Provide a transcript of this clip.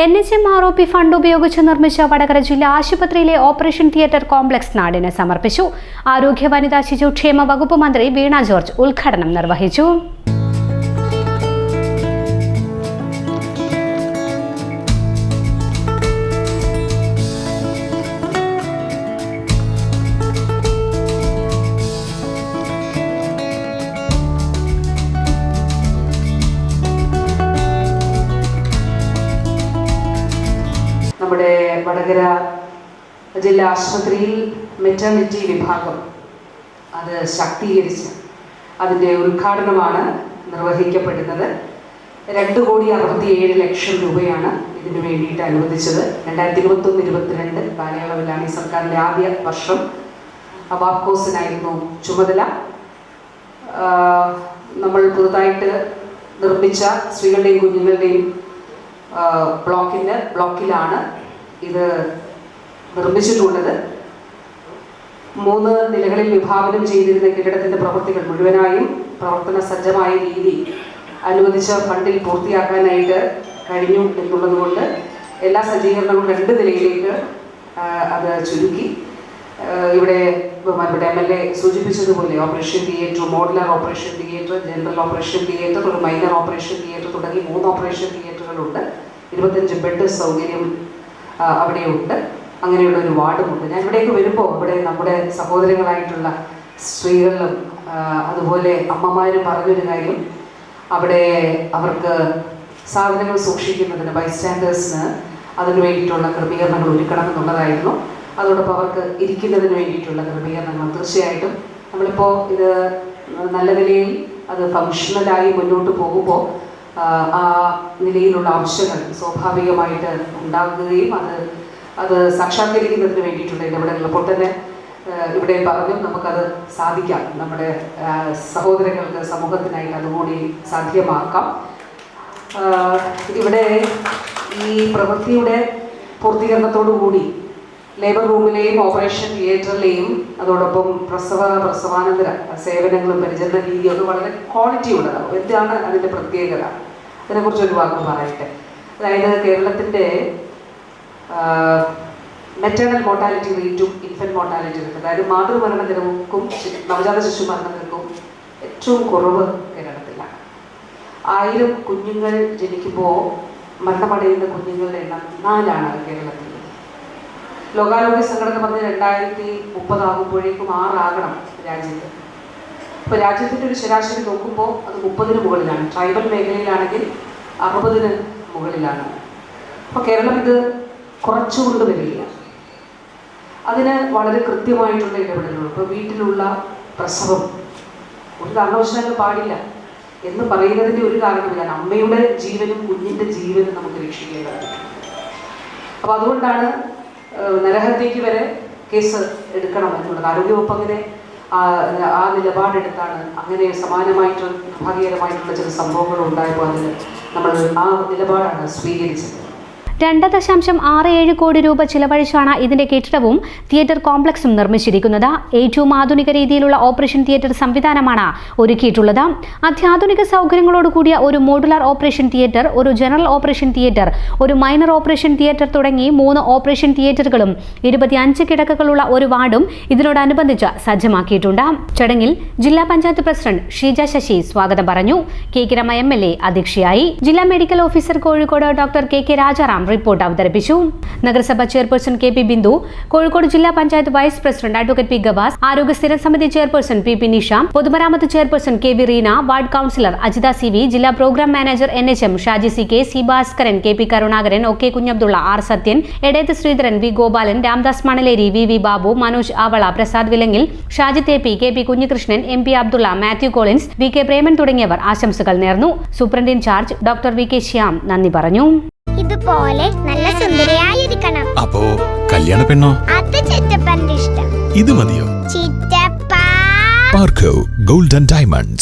N H M R O P fund ഉപയോഗിച്ച് നിർമ്മിച്ച വടകര ജില്ലാ ആശുപത്രിയിലെ ഓപ്പറേഷൻ തിയേറ്റർ കോംപ്ലക്സ് നാടിന് സമർപ്പിച്ചു. ആരോഗ്യ വനിതാ ശിശുക്ഷേമ വകുപ്പ് മന്ത്രി വീണ ജോർജ് ഉദ്ഘാടനം നിർവഹിച്ചു. നമ്മുടെ വടകര ജില്ലാ ആശുപത്രിയിൽ മെറ്റർണിറ്റി വിഭാഗം അത് ശാക്തീകരിച്ച് അതിന്റെ ഉദ്ഘാടനമാണ് നിർവഹിക്കപ്പെടുന്നത്. രണ്ട് കോടി അറുപത്തിയേഴ് ലക്ഷം രൂപയാണ് ഇതിനു വേണ്ടിയിട്ട് അനുവദിച്ചത്. രണ്ടായിരത്തി ഇരുപത്തൊന്ന് ഇരുപത്തിരണ്ട് കാലയളവിലാണ് ഈ സർക്കാരിന്റെ ആദ്യ വർഷം. അവാപ്കോസിനായിരുന്നു ചുമതല. നമ്മൾ പുതുതായിട്ട് നിർമ്മിച്ച സ്ത്രീകളുടെയും കുഞ്ഞുങ്ങളുടെയും ബ്ലോക്കിന്റെ ബ്ലോക്കിലാണ് ഇത് നിർമ്മിച്ചിട്ടുള്ളത്. മൂന്ന് നിലകളിൽ വിഭാവനം ചെയ്തിരുന്ന കെട്ടിടത്തിന്റെ പ്രവൃത്തികൾ മുഴുവനായും പ്രവർത്തന സജ്ജമായ രീതി അനുവദിച്ച ഫണ്ടിൽ പൂർത്തിയാക്കാനായിട്ട് കഴിഞ്ഞു എന്നുള്ളത് കൊണ്ട് എല്ലാ സജ്ജീകരണങ്ങളും രണ്ട് നിലയിലേക്ക് അത് ചുരുക്കി. ഇവിടെ ഇവിടെ എം എൽ എ സൂചിപ്പിച്ചതുപോലെ operation theatre modular operation theatre general operation theatre ഒരു മൈനർ ഓപ്പറേഷൻ തിയേറ്റർ തുടങ്ങി മൂന്ന് ഓപ്പറേഷൻ തിയേറ്ററുകളുണ്ട്. ഇരുപത്തഞ്ച് ബെഡ് സൗകര്യം അവിടെയുണ്ട്. അങ്ങനെയുള്ള ഒരു വാർഡുമുണ്ട്. ഞാൻ ഇവിടേക്ക് വരുമ്പോൾ ഇവിടെ നമ്മുടെ സഹോദരങ്ങളായിട്ടുള്ള സ്ത്രീകളിലും അതുപോലെ അമ്മമാരും പറഞ്ഞൊരു കാര്യം. അവിടെ അവർക്ക് സാധനങ്ങൾ സൂക്ഷിക്കുന്നതിന് ബൈസ്റ്റാൻഡേഴ്സിന് അതിനു വേണ്ടിയിട്ടുള്ള ക്രമീകരണങ്ങൾ ഒരുക്കണം എന്നുള്ളതായിരുന്നു. അതോടൊപ്പം അവർക്ക് ഇരിക്കുന്നതിന് വേണ്ടിയിട്ടുള്ള ക്രമീകരണങ്ങൾ. തീർച്ചയായിട്ടും നമ്മളിപ്പോൾ ഇത് നല്ല നിലയിൽ അത് ഫങ്ഷണലായി മുന്നോട്ട് പോകുമ്പോൾ ആ, നിലയിലുള്ള ആവശ്യങ്ങൾ സ്വാഭാവികമായിട്ട് ഉണ്ടാകുകയും അത് അത് സാക്ഷാത്കരിക്കുന്നതിന് വേണ്ടിയിട്ടുള്ള ഇടപെടലുകൾ അപ്പോൾ തന്നെ. ഇവിടെ പറഞ്ഞു നമുക്കത് സാധിക്കാം. നമ്മുടെ സഹോദരങ്ങൾക്ക് സമൂഹത്തിനായിട്ട് അതുകൂടി സാധ്യമാക്കാം. ഇവിടെ ഈ പ്രവൃത്തിയുടെ പൂർത്തീകരണത്തോടു കൂടി ലേബർ റൂമിലെയും ഓപ്പറേഷൻ തിയേറ്ററിലെയും അതോടൊപ്പം പ്രസവ പ്രസവാനന്തര സേവനങ്ങളും പരിചരണ രീതിയും ഒക്കെ വളരെ ക്വാളിറ്റി ഉള്ളതാണ്. എന്താണ് അതിന്റെ പ്രത്യേകത? അതിനെക്കുറിച്ച് ഒരു വാക്ക് പറയട്ടെ. അതായത് കേരളത്തിന്റെ മെറ്റേണൽ മോർട്ടാലിറ്റി റേറ്റും ഇൻഫന്റ് മോർട്ടാലിറ്റി റേറ്റും അതായത് മാതൃമരണ നിരക്കും നവജാത ശിശു മരണ നിരക്കും ഏറ്റവും കുറവ് കേരളത്തിലാണ്. ആയിരം കുഞ്ഞുങ്ങൾ ജനിക്കുമ്പോൾ മരണമടയുന്ന കുഞ്ഞുങ്ങളുടെ എണ്ണം നാലാണ് കേരളത്തിൽ. ലോകാരോഗ്യ സംഘടന പറഞ്ഞ രണ്ടായിരത്തി മുപ്പതാകുമ്പോഴേക്കും ആറാകണം രാജ്യത്ത്. ഇപ്പോൾ രാജ്യത്തിന്റെ ഒരു ശരാശരി നോക്കുമ്പോൾ അത് മുപ്പതിന് മുകളിലാണ്. ട്രൈബൽ മേഖലയിലാണെങ്കിൽ അറുപതിന് മുകളിലാണ്. അപ്പോൾ കേരളം ഇത് കുറച്ചുകൊണ്ട് വരില്ല അതിന് വളരെ കൃത്യമായിട്ടുള്ള ഇടപെടലുകൾ. ഇപ്പോൾ വീട്ടിലുള്ള പ്രസവം ഒരു കാരണവശാലും പാടില്ല. എന്ന് പറയുന്നതിന്റെ ഒരു കാരണമില്ല അമ്മയുടെ ജീവനും കുഞ്ഞിന്റെ ജീവനും നമുക്ക് രക്ഷിക്കേണ്ടത്. അപ്പോൾ അതുകൊണ്ടാണ് ഏഹ്, നരഹത്യക്ക് വരെ കേസ് എടുക്കണം എന്നുള്ളത് ആരോഗ്യവകുപ്പ് അങ്ങനെ ആ നിലപാടെടുത്താണ് അങ്ങനെ സമാനമായിട്ട് ഭാഗ്യകരമായിട്ടുള്ള ചില സംഭവങ്ങൾ ഉണ്ടായപ്പോൾ അതിൽ നമ്മൾ ആ നിലപാടാണ് സ്വീകരിച്ചത്. രണ്ട് ദശാംശം ആറ് ഏഴ് കോടി രൂപ ചിലവഴിച്ചാണ് ഇതിന്റെ കെട്ടിടവും തിയേറ്റർ കോംപ്ലക്സും നിർമ്മിച്ചിരിക്കുന്നത്. ഏറ്റവും ആധുനിക രീതിയിലുള്ള ഓപ്പറേഷൻ തിയേറ്റർ സംവിധാനമാണ് ഒരുക്കിയിട്ടുള്ളത്. അത്യാധുനിക സൗകര്യങ്ങളോട് കൂടിയ ഒരു മോഡുലാർ ഓപ്പറേഷൻ തിയേറ്റർ ഒരു ജനറൽ ഓപ്പറേഷൻ തിയേറ്റർ ഒരു മൈനർ ഓപ്പറേഷൻ തിയേറ്റർ തുടങ്ങി മൂന്ന് ഓപ്പറേഷൻ തിയേറ്ററുകളും ഇരുപത്തിയഞ്ച് കിടക്കകളുള്ള ഒരു വാർഡും ഇതിനോടനുബന്ധിച്ച് സജ്ജമാക്കിയിട്ടുണ്ട്. ചടങ്ങിൽ ജില്ലാ പഞ്ചായത്ത് പ്രസിഡന്റ് ഷീജ ശശി സ്വാഗതം പറഞ്ഞു. K K Rama M L A അധ്യക്ഷയായി. ജില്ലാ medical officer Kozhikode doctor K K Rajaram report അവതരിപ്പിച്ചു. നഗരസഭാ chairperson K P Bindu Kozhikode ജില്ലാ panchayat vice president advocate P Gavas ആരോഗ്യ സ്ഥിര സമിതി ചെയർപേഴ്സൺ പി പി നിഷ പൊതുമരാമത്ത് chairperson K V Reena ward councillor Ajitha C V ജില്ലാ programme manager N H M Shaji C K C Bhaskaran K P Karunakaran O K Kunhabdulla R Sathyan Edeth Sreedharan V Gopalan Ramdas Manaleri V V Babu Manoj Avala Prasad Vilangil Shaji തേ P K P Kunhikrishnan M P Abdulla Mathew Collins V K Preman തുടങ്ങിയവർ ആശംസകൾ നേർന്നു. Superintendent in charge doctor V K Shyam നന്ദി പറഞ്ഞു. ഇതുപോലെ നല്ല സുന്ദരിയായിരിക്കണം. അപ്പോ കല്യാണ പെണ്ണോ? അത് ചിറ്റപ്പന്റെ ഇഷ്ടം. ഇത് മതിയോ? ചിറ്റപ്പ. പാർക്കോ ഗോൾഡൻ ഡയമണ്ട്സ്.